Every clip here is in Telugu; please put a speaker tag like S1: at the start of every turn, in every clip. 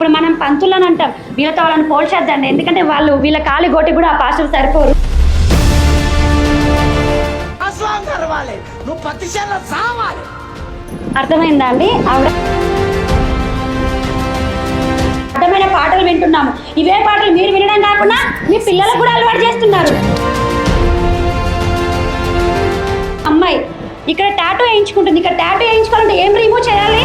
S1: ఇప్పుడు మనం పంతులను అంటాం. వీళ్ళతో వాళ్ళని పోల్చేద్దండి ఎందుకంటే వాళ్ళు వీళ్ళ కాలి గోటి కూడా ఆ పాస్టర్ సరిపోరు. అర్థమైందా అండి? ఆవిడ అర్థమైన పాటలు వింటున్నాము. ఇవే పాటలు మీరు వినడం కాకుండా మీ పిల్లలకు కూడా అలవాటు చేస్తున్నారు. అమ్మాయి ఇక్కడ టాటూ వేయించుకుంటుంది. ఇక్కడ టాటూ వేయించుకోవాలంటే ఏం రిమూవ్ చేయాలి?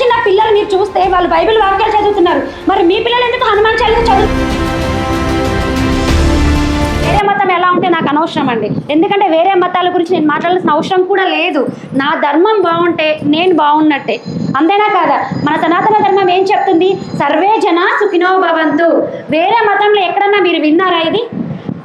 S1: చిన్న చిన్న పిల్లలు మీరు చూస్తే వాళ్ళు బైబిల్ వాక్యాలు చదువుతున్నారు. మరి మీ పిల్లలు ఎందుకు హనుమాన్ చాలీస చదువు వేరే మతం ఎలా ఉంటే నాకు అనవసరం అండి. ఎందుకంటే వేరే మతాల గురించి నేను మాట్లాడాల్సిన అవసరం కూడా లేదు. నా ధర్మం బాగుంటే నేను బాగున్నట్టే. అంతేనా కాదా? మన సనాతన ధర్మం ఏం చెప్తుంది? సర్వే జన సుఖినో భవంతు. వేరే మతంలో ఎక్కడన్నా మీరు విన్నారా ఇది?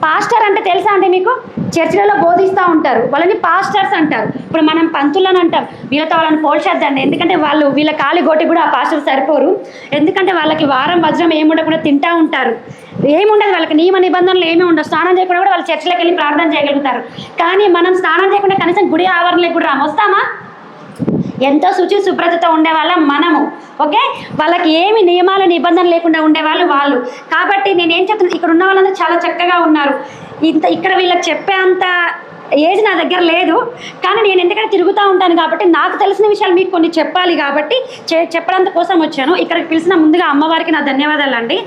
S1: పాస్టర్ అంటే తెలుసా అండి మీకు? చర్చిలలో బోధిస్తూ ఉంటారు. వాళ్ళని పాస్టర్స్ అంటారు. ఇప్పుడు మనం పంతులను అంటాం. వీళ్ళతో వాళ్ళని పోల్చేద్దండి ఎందుకంటే వాళ్ళు వీళ్ళ కాలి గోటి కూడా ఆ పాస్టర్ సరిపోరు. ఎందుకంటే వాళ్ళకి వారం వజ్రం ఏముండకుండా తింటూ ఉంటారు. ఏముండదు వాళ్ళకి. నియమ నిబంధనలు ఏమీ ఉండవు. స్నానం చేయకుండా కూడా వాళ్ళు చర్చిలోకి వెళ్ళి ప్రార్థన చేయగలుగుతారు. కానీ మనం స్నానం చేయకుండా కనీసం గుడి ఆవరణలోకి కూడా రాము. వస్తామా? ఎంతో శుచి శుభ్రతతో ఉండేవాళ్ళం మనము ఓకే? వాళ్ళకి ఏమి నియమాలు నిబంధనలు లేకుండా ఉండేవాళ్ళు వాళ్ళు. కాబట్టి నేనేం చెప్తున్నా ఇక్కడ ఉన్న వాళ్ళందరూ చాలా చక్కగా ఉన్నారు. ఇంత ఇక్కడ వీళ్ళకి చెప్పే అంత ఏజ్ నా దగ్గర లేదు కానీ నేను ఎందుకంటే తిరుగుతూ ఉంటాను కాబట్టి నాకు తెలిసిన విషయాలు మీకు కొన్ని చెప్పాలి కాబట్టి చెప్పడంత కోసం వచ్చాను. ఇక్కడికి పిలిచిన ముందుగా అమ్మవారికి నా ధన్యవాదాలు అండి.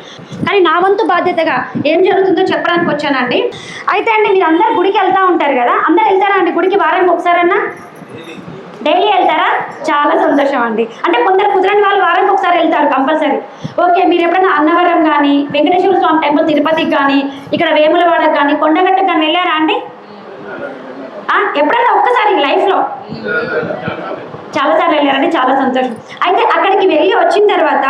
S1: కానీ నా వంతు బాధ్యతగా ఏం జరుగుతుందో చెప్పడానికి వచ్చానండి. అయితే అండి మీరు అందరు గుడికి వెళ్తూ ఉంటారు కదా? అందరు వెళ్తారా అండి గుడికి? వారానికి ఒకసారన్నా? డైలీ వెళ్తారా? చాలా సంతోషం అండి. అంటే కొందరు కుదరని వాళ్ళు వారానికి ఒకసారి వెళ్తారు కంపల్సరీ. ఓకే మీరు ఎప్పుడైనా అన్నవరం కానీ వెంకటేశ్వర స్వామి టెంపుల్ తిరుపతికి కానీ ఇక్కడ వేములవాడకు కానీ కొండగట్టకు కానీ వెళ్ళారా అండి? ఎప్పుడైనా ఒక్కసారి లైఫ్లో? చాలాసార్లు వెళ్ళారండి చాలా సంతోషం. అయితే అక్కడికి వెళ్ళి వచ్చిన తర్వాత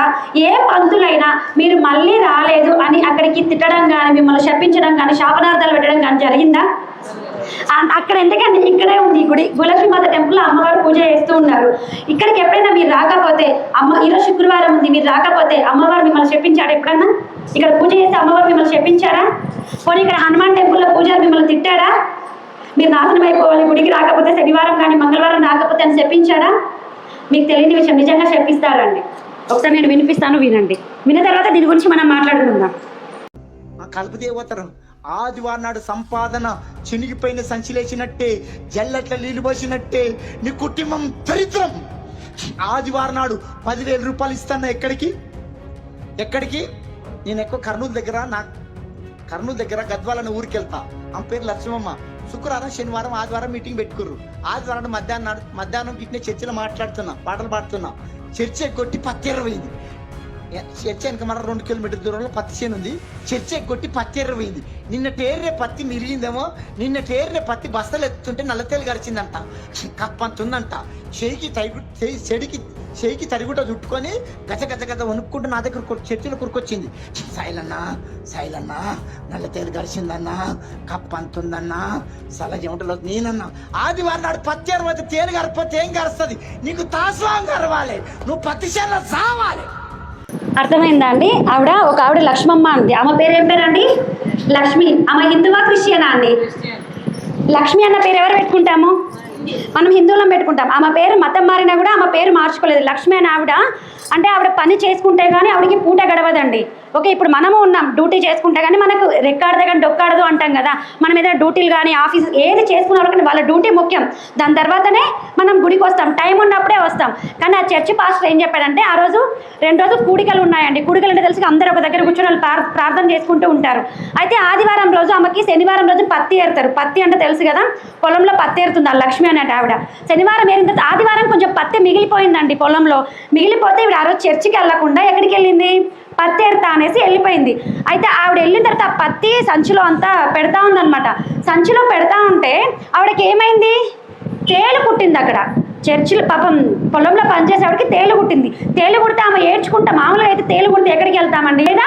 S1: ఏ పంతులైనా మీరు మళ్ళీ రాలేదు అని అక్కడికి తిట్టడం కానీ మిమ్మల్ని శపించడం కానీ శాపనార్థాలు పెట్టడం కానీ జరిగిందా? అక్కడ ఎందుకంటే ఇక్కడే ఉంది గుడి. గులాబీ మాత టెంపుల్ అమ్మవారు పూజ చేస్తూ ఉన్నారు. ఇక్కడికి ఎప్పుడైనా మీరు రాకపోతే అమ్మ ఈరోజు శుక్రవారం ఉంది మీరు రాకపోతే అమ్మవారు మిమ్మల్ని చెప్పించారా ఎప్పుడన్నా? ఇక్కడ పూజ చేస్తే అమ్మవారు మిమ్మల్ని చెప్పించారా పోనీ ఇక్కడ హనుమాన్ టెంపుల్లో పూజ మిమ్మల్ని తిట్టాడా? మీరు నాశనం అయిపోవాలి గుడికి రాకపోతే శనివారం కానీ మంగళవారం రాకపోతే అని చెప్పించాడా మీకు తెలియని విషయం నిజంగా చెప్పిస్తారండి ఒకసారి నేను వినిపిస్తాను వినండి. విన్న తర్వాత దీని గురించి మనం మాట్లాడుకుందాం.
S2: కల్పదేవతరం ఆదివారం నాడు సంపాదన చినిగిపోయిన సంచిలేసినట్టే జల్లట్ల నీళ్ళు పోసినట్టే నీ కుటుంబం దరిద్రం. ఆదివారం నాడు పదివేల రూపాయలు ఇస్తాను ఎక్కడికి? ఎక్కడికి? నేను ఎక్కువ కర్నూలు దగ్గర నా కర్నూలు దగ్గర గద్వాల ఊరికి వెళ్తా. ఆమె పేరు లక్ష్మమ్మ. శుక్రవారం శనివారం ఆదివారం మీటింగ్ పెట్టుకుర్రు. ఆదివారం మధ్యాహ్నం నాడు- మధ్యాహ్నం ఇట్నే చర్చిలో మాట్లాడుతున్నా పాటలు పాడుతున్నా. చర్చ కొట్టి పత్తి ఇరవైంది చర్చ వెనక మన రెండు కిలోమీటర్ దూరంలో పత్తి చేను ఉంది. చర్చ కొట్టి పత్తి ఎర్రపోయింది నిన్న టేర్రే పత్తి మిరిగిందేమో నిన్న టేర్రే పత్తి బస్తలు ఎత్తుంటే నల్లతేలు గరిచిందంట. కప్పంత ఉందంట చేయికి తరిగు చెడికి చేయికి తరిగుట చుట్టుకొని గజ గజ గజ వణుక్కుంటూ నా దగ్గర కొ- చర్చిలో కురుకొచ్చింది. సైలన్నా సైలన్నా నల్లతేలు గరిచిందన్నా కప్పంత ఉందన్నా సలహ ఏమంటలో నేనన్నా. ఆదివారం నాడు పత్తి ఎరవైతే తేలు గరపోతే ఏం గరుస్తుంది? నీకు తాస్వాం గరవాలి. నువ్వు పత్తి చేల సావాలి.
S1: అర్థమైందా అండి? ఆవిడ ఒక ఆవిడ లక్ష్మమ్మ అంది. ఆమె పేరు ఏం పేరండి? లక్ష్మి. ఆమె హిందువా క్రిస్టియనా అండి? లక్ష్మి అన్న పేరు ఎవరు పెట్టుకుంటాము? మనం హిందువులం పెట్టుకుంటాం. ఆమె పేరు మతం మారినా కూడా ఆమె పేరు మార్చుకోలేదు. లక్ష్మి అని ఆవిడ అంటే ఆవిడ పని చేసుకుంటే కానీ ఆవిడకి పూట గడవదండి. ఓకే ఇప్పుడు మనము ఉన్నాం. డ్యూటీ చేసుకుంటే కానీ మనకు రెక్కాడదు కానీ డొక్కాడదు అంటాం కదా. మనం ఏదైనా డ్యూటీలు కానీ ఆఫీస్ ఏది చేసుకున్నారు కానీ వాళ్ళ డ్యూటీ ముఖ్యం. దాని తర్వాతనే మనం గుడికి వస్తాం. టైం ఉన్నప్పుడే వస్తాం. కానీ ఆ చర్చి పాస్టర్ ఏం చెప్పాడంటే ఆ రోజు రెండు రోజులు కూడికలు ఉన్నాయండి. కూడికలు అంటే తెలిసి అందరూ ఒక దగ్గర కూర్చొని వాళ్ళు ప్రార్థన చేసుకుంటూ ఉంటారు. అయితే ఆదివారం రోజు ఆమెకి శనివారం రోజు పత్తి ఏరుతారు. పత్తి అంటే తెలుసు కదా పొలంలో పత్తి ఏరుతుంది. ఆ లక్ష్మి అన్నట్టు ఆవిడ. శనివారం ఏరిన తర్వాత ఆదివారం కొంచెం పత్తి మిగిలిపోయిందండి పొలంలో. మిగిలిపోతే ఇవిడ ఆ రోజు చర్చికి వెళ్ళకుండా ఎక్కడికి వెళ్ళింది? పత్తి ఎడతా అనేసి వెళ్ళిపోయింది. అయితే ఆవిడ వెళ్ళిన తర్వాత ఆ పత్తి సంచిలో అంతా పెడతా ఉందన్నమాట. సంచిలో పెడతా ఉంటే ఆవిడకి ఏమైంది? తేలు పుట్టింది అక్కడ. చర్చిలో పాపం పొలంలో పనిచేసేవాడికి తేలు కుట్టింది. తేలు కుడితే ఆమె ఏడ్చుకుంటా మామూలుగా అయితే తేలు కుడితే ఎక్కడికి వెళ్తామండి? లేదా?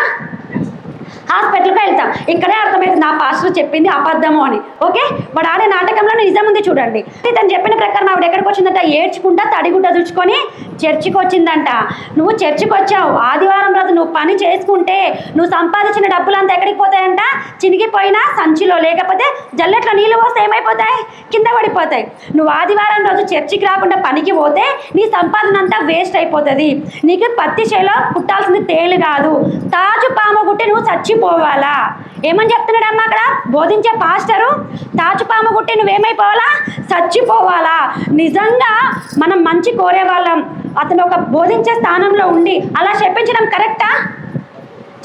S1: హాస్పిటల్కి వెళ్తాం. ఇక్కడే అర్థమైంది నా పాస్టర్ చెప్పింది అబద్ధము అని. ఓకే? వాడు ఆడే నాటకంలో నిజం ఉంది చూడండి. తను చెప్పిన ప్రకారం ఆవిడ ఎక్కడికి వచ్చిందంట ఏడ్చుకుంటా తడిగుడ్డ దుచ్చుకొని చర్చికి వచ్చిందంట నువ్వు చర్చికి వచ్చావు ఆదివారం రోజు నువ్వు పని చేసుకుంటే నువ్వు సంపాదించిన డబ్బులంతా ఎక్కడికి పోతాయంట? చినిగిపోయినా సంచిలో లేకపోతే జల్లెట్లో నీళ్ళు పోస్తే ఏమైపోతాయి? కింద పడిపోతాయి. నువ్వు ఆదివారం రోజు చర్చికి రాకుండా పనికి పోతే నీ సంపాదన అంతా వేస్ట్ అయిపోతుంది. నీకు పత్తి చేలో కుట్టాల్సింది తేలు కాదు తాజు పాము గుట్టి నువ్వు చచ్చిపోవాలా? ఏమని చెప్తున్నాడమ్మా అక్కడ? బోధించే పాస్టరు? తాజు పాము గుట్టి నువ్వేమైపోవాలా? చచ్చిపోవాలా? నిజంగా మనం మంచి కోరేవాళ్ళం. అతను ఒక బోధించే స్థానంలో ఉండి అలా చెప్పించడం కరెక్టా?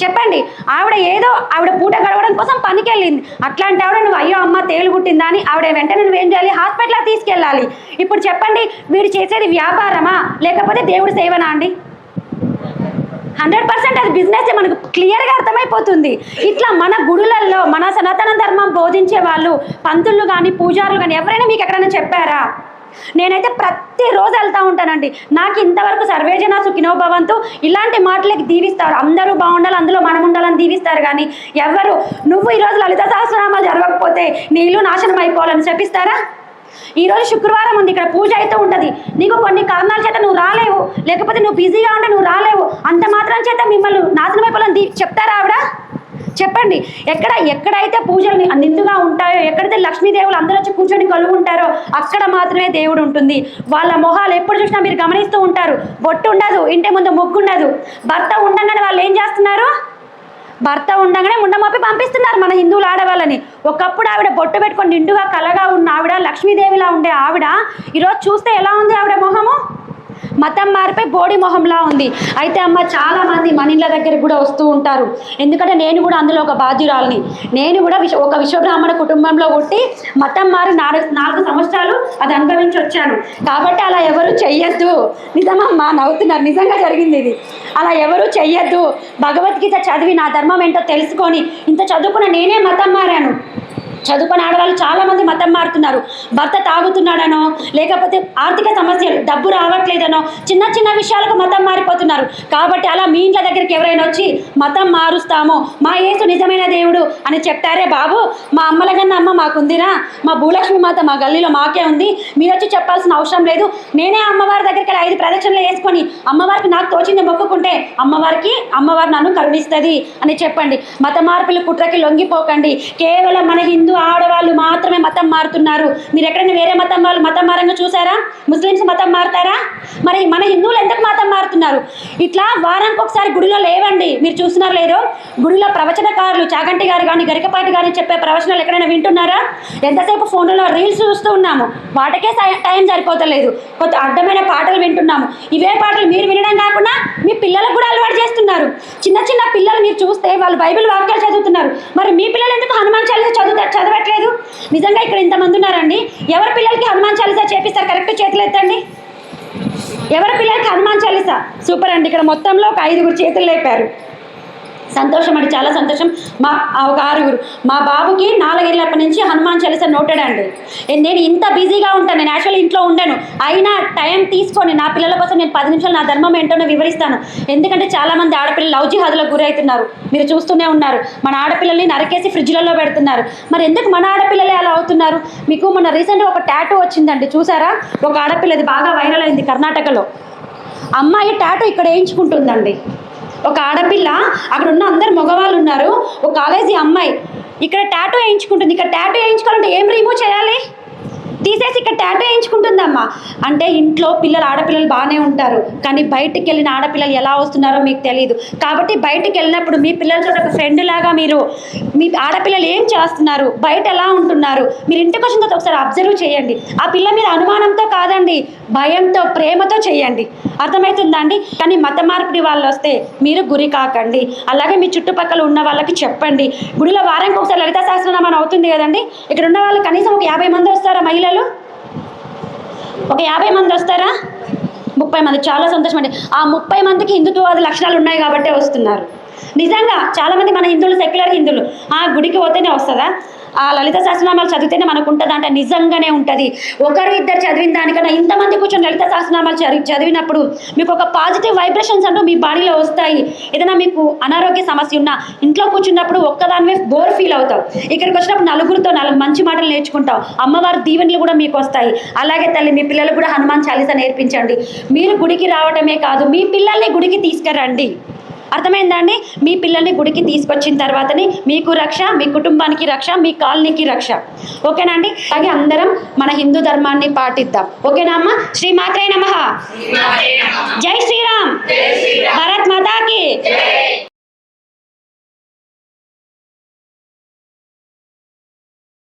S1: చెప్పండి. ఆవిడ ఏదో ఆవిడ పూట గడవడం కోసం పనికి వెళ్ళింది అట్లాంటి ఆవిడ నువ్వు అయ్యో అమ్మ తేలుగుట్టిందా అని ఆవిడ వెంటనే నువ్వేం చేయాలి? హాస్పిటల్ తీసుకెళ్ళాలి. ఇప్పుడు చెప్పండి వీడు చేసేది వ్యాపారమా? లేకపోతే దేవుడి సేవనా అండి? హండ్రెడ్ పర్సెంట్ అది బిజినెస్ మనకు క్లియర్గా అర్థమైపోతుంది. ఇట్లా మన గుడులలో మన సనాతన ధర్మం బోధించే వాళ్ళు పంతులు కానీ పూజారులు కానీ ఎవరైనా మీకు ఎక్కడైనా చెప్పారా? నేనైతే ప్రతిరోజు వెళ్తూ ఉంటానండి. నాకు ఇంతవరకు సర్వేజన సుఖినో భవంతు ఇలాంటి మాటలకి దీవిస్తారు. అందరూ బాగుండాలి అందులో మనం ఉండాలని దీవిస్తారు కానీ ఎవరు? నువ్వు ఈరోజు లలిత సహస్రనామాలు జరగకపోతే నీళ్ళు నాశనం అయిపోవాలని చెప్పిస్తారా ఈరోజు శుక్రవారం ఉంది ఇక్కడ పూజ అయితే ఉంటుంది. నీకు కొన్ని కారణాల చేత నువ్వు రాలేవు. లేకపోతే నువ్వు బిజీగా ఉంటే నువ్వు రాలేవు. అంత మాత్రం చేత మిమ్మల్ని నాశనం అయిపోవాలని దీ- చెప్తారా ఆవిడ? చెప్పండి ఎక్కడ ఎక్కడైతే పూజలు నిండుగా ఉంటాయో ఎక్కడైతే లక్ష్మీదేవులు అందరూ వచ్చి కూర్చొని కలుగు ఉంటారో అక్కడ మాత్రమే దేవుడు ఉంటుంది. వాళ్ళ మొహాలు ఎప్పుడు చూసినా మీరు గమనిస్తూ ఉంటారు. బొట్టు ఉండదు ఇంటి ముందు మొగ్గు ఉండదు. భర్త ఉండగానే వాళ్ళు ఏం చేస్తున్నారు? భర్త ఉండగానే ముండమప్పి పంపిస్తున్నారు మన హిందువుల ఆడవాళ్ళని. ఒకప్పుడు ఆవిడ బొట్టు పెట్టుకొని నిండుగా కలగా ఉన్న ఆవిడ లక్ష్మీదేవిలా ఉండే ఆవిడ ఈరోజు చూస్తే ఎలా ఉంది ఆవిడ మొహము? మతం మారిపోయి బోడి మొహంలా ఉంది. అయితే అమ్మ చాలా మంది మన ఇళ్ళ దగ్గరికి కూడా వస్తూ ఉంటారు. ఎందుకంటే నేను కూడా అందులో ఒక బాధ్యురాలని. నేను కూడా విశ్వ ఒక విశ్వబ్రాహ్మణ కుటుంబంలో పుట్టి మతం మారి నాలుగు నాలుగు సంవత్సరాలు అది అనుభవించి వచ్చాను. కాబట్టి అలా ఎవరు చెయ్యొద్దు. నిజమమ్మా నవ్వుతున్నారు. నిజంగా జరిగింది ఇది. అలా ఎవరు చెయ్యొద్దు. భగవద్గీత చదివి నా ధర్మం ఏంటో తెలుసుకొని ఇంత చదువుకున్న నేనే మతం మారాను. చదువుకొని ఆడవాళ్ళు చాలామంది మతం మారుతున్నారు. భర్త తాగుతున్నాడనో లేకపోతే ఆర్థిక సమస్యలు డబ్బు రావట్లేదనో చిన్న చిన్న విషయాలకు మతం మారిపోతున్నారు. కాబట్టి అలా మీ ఇంట్ల దగ్గరికి ఎవరైనా వచ్చి మతం మారుస్తామో మా యేసు నిజమైన దేవుడు అని చెప్తారే బాబు. మా అమ్మల కన్నా అమ్మ మాకుందిరా. మా భూలక్ష్మి మాత మా గల్లీలో మాకే ఉంది. మీరు వచ్చి చెప్పాల్సిన అవసరం లేదు. నేనే అమ్మవారి దగ్గరికి ఐదు ప్రదక్షిణలు వేసుకొని అమ్మవారికి నాకు తోచింది మొక్కుకుంటే అమ్మవారికి అమ్మవారు నన్ను కరుణిస్తుంది అని చెప్పండి. మత మార్పులు కుట్రకి లొంగిపోకండి. కేవలం మన హిందూ ఆడవాళ్ళు మాత్రమే మతం మారుతున్నారు. మీరు ఎక్కడైనా వేరే మతం వాళ్ళు మతం మారంగా చూసారా? ముస్లిమ్స్ మతం మారుతారా? మరి మన హిందువులు ఎందుకు మతం మారుతున్నారు? ఇట్లా వారానికి ఒకసారి గుడిలో లేవండి. మీరు చూస్తున్నారు లేదో? గుడిలో ప్రవచనకారులు చాగంటి గారు కానీ గరికపాటి గారు చెప్పే ప్రవచనాలు ఎక్కడైనా వింటున్నారా? ఎంతసేపు ఫోన్లో రీల్స్ చూస్తూ ఉన్నాము. వాటికే టైం సరిపోతలేదు. కొత్త అర్థమైన పాటలు వింటున్నాము. ఇవే పాటలు మీరు వినడం కాకుండా మీ పిల్లలకు కూడా అలవాటు చేస్తున్నారు. చిన్న చిన్న పిల్లలు మీరు చూస్తే వాళ్ళు బైబిల్ వాక్యాలు చదువుతున్నారు. మరి మీ పిల్లలు ఎందుకు హనుమాన్ చాలీసా చదువుతారు చదవట్లేదు. నిజంగా ఇక్కడ ఇంతమంది ఉన్నారండి. ఎవరి పిల్లలకి హనుమాన్ చాలీసా చేపిస్తారు? కరెక్ట్ చేతులు ఎత్తండి. ఎవరి పిల్లలకి హనుమాన్ చాలీసా? సూపర్ అండి. ఇక్కడ మొత్తంలో ఒక ఐదుగురు చేతులు లేపారు. సంతోషం అండి చాలా సంతోషం. మా ఒక ఆరుగురు. మా బాబుకి నాలుగేళ్ళప్పటి నుంచి హనుమాన్ చాలీసా నోటెడ్ అండి. నేను ఇంత బిజీగా ఉంటాను నేను యాక్చువల్లీ ఇంట్లో ఉండను. అయినా టైం తీసుకొని నా పిల్లల కోసం నేను పది నిమిషాలు నా ధర్మం ఏంటోనో వివరిస్తాను. ఎందుకంటే చాలామంది ఆడపిల్లలు లవ్ జిహాదులకు గురవుతున్నారు. మీరు చూస్తూనే ఉన్నారు. మన ఆడపిల్లల్ని నరకేసి ఫ్రిడ్జ్లలో పెడుతున్నారు. మరి ఎందుకు మన ఆడపిల్లలే అలా అవుతున్నారు? మీకు మొన్న రీసెంట్గా ఒక టాటూ వచ్చిందండి చూసారా? ఒక ఆడపిల్లది బాగా వైరల్ అయింది కర్ణాటకలో. అమ్మాయి టాటూ ఇక్కడ వేయించుకుంటుందండి. ఒక ఆడపిల్ల అక్కడ ఉన్న అందరు మగవాళ్ళు ఉన్నారు. ఒక కాలేజీ అమ్మాయి. ఇక్కడ టాటూ వేయించుకుంటుంది. ఇక్కడ టాటూ వేయించుకోవాలంటే ఏం రిమూవ్ చేయాలి? తీసేసి ఇక్కడ టాటూ వేయించుకుంటుందమ్మా. అంటే ఇంట్లో పిల్లలు ఆడపిల్లలు బాగానే ఉంటారు. కానీ బయటికి వెళ్ళిన ఆడపిల్లలు ఎలా వస్తున్నారో మీకు తెలియదు కాబట్టి బయటికి వెళ్ళినప్పుడు మీ పిల్లలతో ఒక ఫ్రెండ్ లాగా మీరు మీ ఆడపిల్లలు ఏం చేస్తున్నారు? బయట ఎలా ఉంటున్నారు? మీరు ఇంటికి వచ్చిన తర్వాత ఒకసారి అబ్జర్వ్ చేయండి. ఆ పిల్ల మీద అనుమానంతో కాదండి భయంతో ప్రేమతో చేయండి. అర్థమవుతుందండి? కానీ మత మార్పిడి వాళ్ళు వస్తే మీరు గురి కాకండి. అలాగే మీ చుట్టుపక్కల ఉన్న వాళ్ళకి చెప్పండి. గుడిలో వారానికి ఒకసారి లలిత సహస్రనామం అవుతుంది కదండి? ఇక్కడ ఉన్న వాళ్ళు కనీసం ఒక యాభై మంది వస్తారా మహిళలు? ఒక యాభై మంది వస్తారా? ముప్పై మంది. చాలా సంతోషం అండి ఆ ముప్పై మందికి హిందుత్వవాద లక్షణాలు ఉన్నాయి కాబట్టే వస్తున్నారు. నిజంగా చాలామంది మన హిందువులు సెక్యులర్ హిందువులు. ఆ గుడికి పోతేనే వస్తుందా? ఆ లలిత శాస్త్రనామాలు చదివితేనే మనకు ఉంటుంది అంటే నిజంగానే ఉంటుంది. ఒకరు ఇద్దరు చదివిన దానికన్నా ఇంతమంది కూర్చొని లలిత శాస్త్రనామాలు చదివినప్పుడు మీకు ఒక పాజిటివ్ వైబ్రేషన్స్ అంటూ మీ బాడీలో వస్తాయి. ఏదైనా మీకు అనారోగ్య సమస్య ఉన్నా ఇంట్లో కూర్చున్నప్పుడు ఒక్కదానివే బోర్ ఫీల్ అవుతావు. ఇక్కడికి వచ్చినప్పుడు నలుగురితో నాలుగు మంచి మాటలు నేర్చుకుంటావు. అమ్మవారి దీవెనలు కూడా మీకు వస్తాయి. అలాగే తల్లి మీ పిల్లలు కూడా హనుమాన్ చాలీసా నేర్పించండి. మీరు గుడికి రావటమే కాదు మీ పిల్లల్ని గుడికి తీసుకురండి. అర్థమైందా అండి మీ పిల్లల్ని గుడికి తీసుకొచ్చిన తర్వాతనే మీకు రక్ష మీ కుటుంబానికి రక్ష మీ కాలనీకి రక్ష. ఓకేనా అండి? అలాగే అందరం మన హిందూ ధర్మాన్ని పాటిద్దాం. ఓకేనా అమ్మ? శ్రీ మాత్రే నమ. జై శ్రీరామ్. భరత్ మాతాకి.